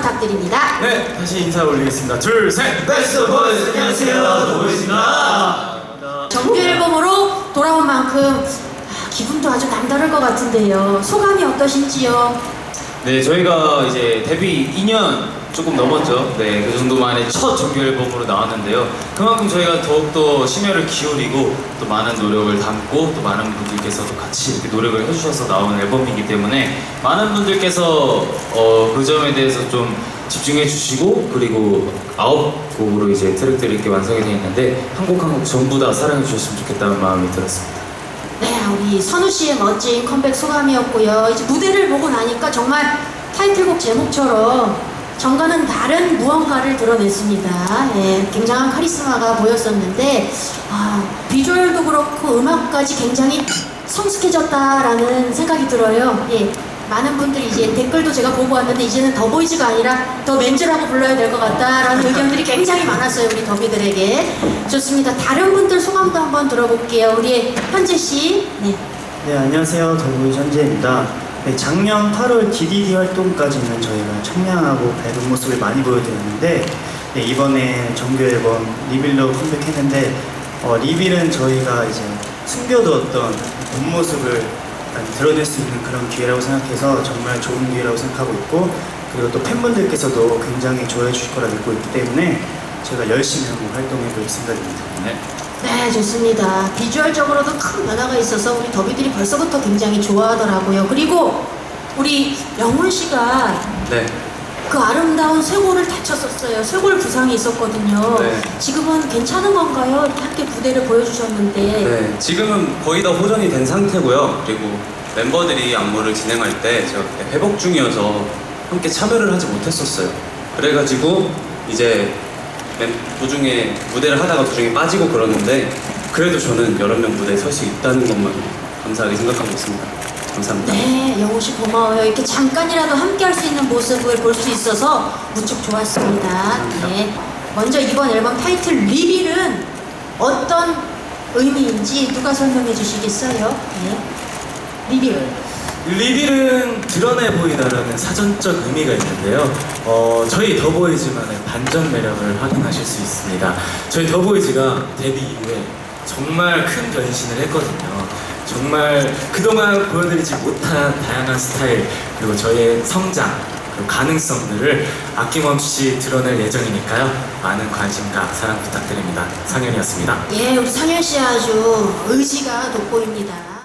부탁드립니다. 네, 다시 인사 올리겠습니다. 둘, 셋. 베스트 보이즈 안녕하세요 도보이즈입니다 정규 앨범으로 돌아온 만큼 아, 기분도 아주 남다를 것 같은데요. 소감이 어떠신지요? 네 저희가 이제 데뷔 2년 조금 넘었죠. 네 그 정도 만에 첫 정규 앨범으로 나왔는데요. 그만큼 저희가 더욱더 심혈을 기울이고 또 많은 노력을 담고 또 많은 분들께서도 같이 이렇게 노력을 해주셔서 나온 앨범이기 때문에 많은 분들께서 어, 그 점에 대해서 좀 집중해 주시고 그리고 아홉 곡으로 이제 트랙들이 이렇게 완성이 되어 있는데 한 곡 한 곡 전부 다 사랑해 주셨으면 좋겠다는 마음이 들었습니다. 네, 우리 선우 씨의 멋진 컴백 소감이었고요. 이제 무대를 보고 나니까 정말 타이틀곡 제목처럼 정과는 다른 무언가를 드러냈습니다. 예, 굉장한 카리스마가 보였었는데 아, 비주얼도 그렇고 음악까지 굉장히 성숙해졌다라는 생각이 들어요. 예, 많은 분들이 이제 댓글도 제가 보고 왔는데 이제는 더 보이즈가 아니라 더 맨즈라고 불러야 될 것 같다라는 의견들이 굉장히 많았어요 우리 더비들에게 좋습니다 다른 분들 소감도 한번 들어볼게요 우리 현재 씨 네. 네, 안녕하세요. 더보이즈 현재입니다. 네, 작년 8월 DDD 활동까지는 저희가 청량하고 밝은 모습을 많이 보여드렸는데 네, 이번에 정규 앨범 리빌로 컴백했는데 어, 리빌은 저희가 이제 숨겨두었던 본 모습을 드러낼 수 있는 그런 기회라고 생각해서 정말 좋은 기회라고 생각하고 있고 그리고 또 팬분들께서도 굉장히 좋아해 주실 거라 믿고 있기 때문에 제가 열심히 한번 활동해 볼 생각입니다. 네. 네 좋습니다 비주얼적으로도 큰 변화가 있어서 우리 더비들이 벌써부터 굉장히 좋아하더라고요 그리고 우리 영훈 씨가 네. 그 아름다운 쇄골을 다쳤었어요 쇄골 부상이 있었거든요 네. 지금은 괜찮은 건가요? 이렇게 함께 무대를 보여주셨는데 네, 지금은 거의 다 호전이 된 상태고요. 그리고 멤버들이 안무를 진행할 때 제가 그때 회복 중이어서 함께 참여를 하지 못했었어요. 그래가지고 이제 멤- 도중에 무대를 하다가 도중에 빠지고 그러는데 그래도 저는 여러 명 무대에 설 수 있다는 것만 감사하게 생각하고 있습니다. 감사합니다. 네, 영호 씨 고마워요. 이렇게 잠깐이라도 함께 할 수 있는 모습을 볼 수 있어서 무척 좋았습니다. 네. 먼저 이번 앨범 타이틀 리빌은 어떤 의미인지 누가 설명해 주시겠어요? 네. 리빌. 리빌은 드러내 보이다라는 사전적 의미가 있는데요. 어, 저희 더보이즈만의 반전 매력을 확인하실 수 있습니다. 저희 더보이즈가 데뷔 이후에 정말 큰 변신을 했거든요. 정말 그동안 보여드리지 못한 다양한 스타일, 그리고 저희의 성장, 그리고 가능성들을 아낌없이 드러낼 예정이니까요. 많은 관심과 사랑 부탁드립니다. 상현이었습니다. 예, 우리 상현 씨 아주 의지가 돋보입니다.